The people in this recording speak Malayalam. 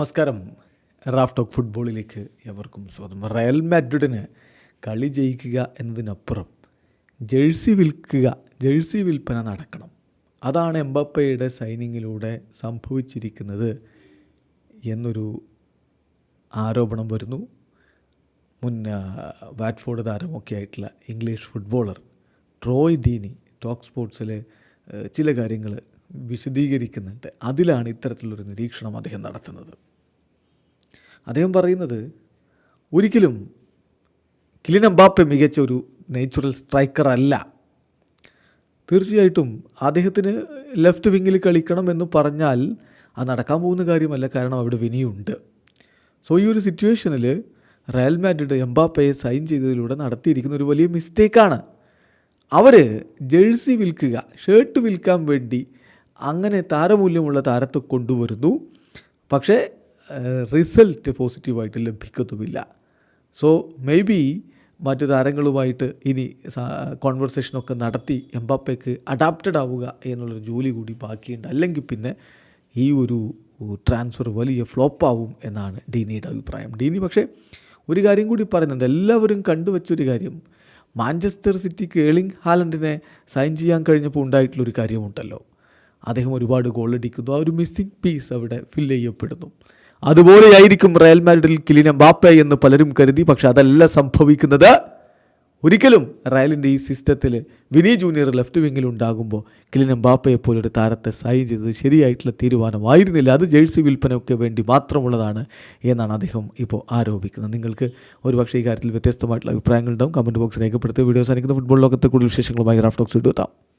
നമസ്കാരം. റാഫ് ടോക്ക് ഫുട്ബോളിലേക്ക് എവർക്കും സ്വാഗതം. റയൽ മാഡ്രിഡിന് കളി ജയിക്കുക എന്നതിനപ്പുറം ജേഴ്സി വിൽക്കുക ജേഴ്സി വിൽപ്പന നടക്കണം. അതാണ് എംബപ്പയുടെ സൈനിങ്ങിലൂടെ സംഭവിച്ചിരിക്കുന്നത് എന്നൊരു ആരോപണം വരുന്നു. മുൻ വാറ്റ്ഫോർഡ് താരമൊക്കെ ആയിട്ടുള്ള English footballer Troy Deeney talk സ്പോർട്സിൽ ചില കാര്യങ്ങൾ വിശദീകരിക്കുന്നുണ്ട്. അതിലാണ് ഇത്തരത്തിലുള്ളൊരു നിരീക്ഷണം അദ്ദേഹം നടത്തുന്നത്. അദ്ദേഹം പറയുന്നത് ഒരിക്കലും കിലിൻ മികച്ച ഒരു നേച്ചുറൽ സ്ട്രൈക്കർ അല്ല. തീർച്ചയായിട്ടും അദ്ദേഹത്തിന് ലെഫ്റ്റ് വിങ്ങിൽ കളിക്കണം എന്ന് പറഞ്ഞാൽ അത് നടക്കാൻ പോകുന്ന കാര്യമല്ല. കാരണം അവിടെ വിനിയുണ്ട്. സോ ഈ ഒരു സിറ്റുവേഷനിൽ റയൽ മാഡ്രിഡ് എംബാപ്പയെ സൈൻ ചെയ്തതിലൂടെ നടത്തിയിരിക്കുന്ന ഒരു വലിയ മിസ്റ്റേക്കാണ് അവർ ജേഴ്സി വിൽക്കുക ഷർട്ട് വിൽക്കാൻ വേണ്ടി അങ്ങനെ താരമൂല്യമുള്ള താരത്തെ കൊണ്ടുവരുന്നു. പക്ഷേ റിസൾട്ട് പോസിറ്റീവായിട്ട് ലഭിക്കത്തുമില്ല. സോ മേ ബി മറ്റു താരങ്ങളുമായിട്ട് ഇനി കോൺവെർസേഷനൊക്കെ നടത്തി എംബാപ്പയ്ക്ക് അഡാപ്റ്റഡ് ആവുക എന്നുള്ളൊരു ജോലി കൂടി ബാക്കിയുണ്ട്. അല്ലെങ്കിൽ പിന്നെ ഈ ഒരു ട്രാൻസ്ഫർ വലിയ ഫ്ലോപ്പാവും എന്നാണ് ഡീനിയുടെ അഭിപ്രായം. ഡീനി പക്ഷേ ഒരു കാര്യം കൂടി പറയുന്നുണ്ട്. എല്ലാവരും കണ്ടുവച്ചൊരു കാര്യം മാഞ്ചസ്റ്റർ സിറ്റിക്ക് ഏളിംഗ് ഹാലൻഡിനെ സൈൻ ചെയ്യാൻ കഴിഞ്ഞപ്പോൾ ഉണ്ടായിട്ടുള്ളൊരു കാര്യമുണ്ടല്ലോ. അദ്ദേഹം ഒരുപാട് ഗോൾ അടിക്കുന്നു. ആ ഒരു മിസ്സിംഗ് പീസ് അവിടെ ഫില്ല് ചെയ്യപ്പെടുന്നു. അതുപോലെയായിരിക്കും റയൽ മാഡ്രിഡിൽ കിലിൻ എംബാപ്പെ എന്ന് പലരും കരുതി. പക്ഷെ അതല്ല സംഭവിക്കുന്നത്. ഒരിക്കലും റയലിന്റെ ഈ സിസ്റ്റത്തിൽ വിനി ജൂനിയർ ലെഫ്റ്റ് വിങ്ങിൽ ഉണ്ടാകുമ്പോൾ കിലിൻ എംബാപ്പയെ പോലൊരു താരത്തെ സൈൻ ചെയ്തത് ശരിയായിട്ടുള്ള തീരുമാനമായിരുന്നില്ല. അത് ജേഴ്സി വിൽപ്പനയ്ക്ക് വേണ്ടി മാത്രമുള്ളതാണ് എന്നാണ് അദ്ദേഹം ഇപ്പോൾ ആരോപിക്കുന്നത്. നിങ്ങൾക്ക് ഒരുപക്ഷെ ഈ കാര്യത്തിൽ വ്യത്യസ്തമായിട്ടുള്ള അഭിപ്രായങ്ങളുണ്ടാവും. കമന്റ് ബോക്സ് രേഖപ്പെടുത്തി. വീഡിയോസ് അനിക്കുന്ന ഫുട്ബോൾ ലോകത്തെ കൂടുതൽ വിശേഷങ്ങളുമായി റാഫ്റ്റോക്സ് ഇടുത്താം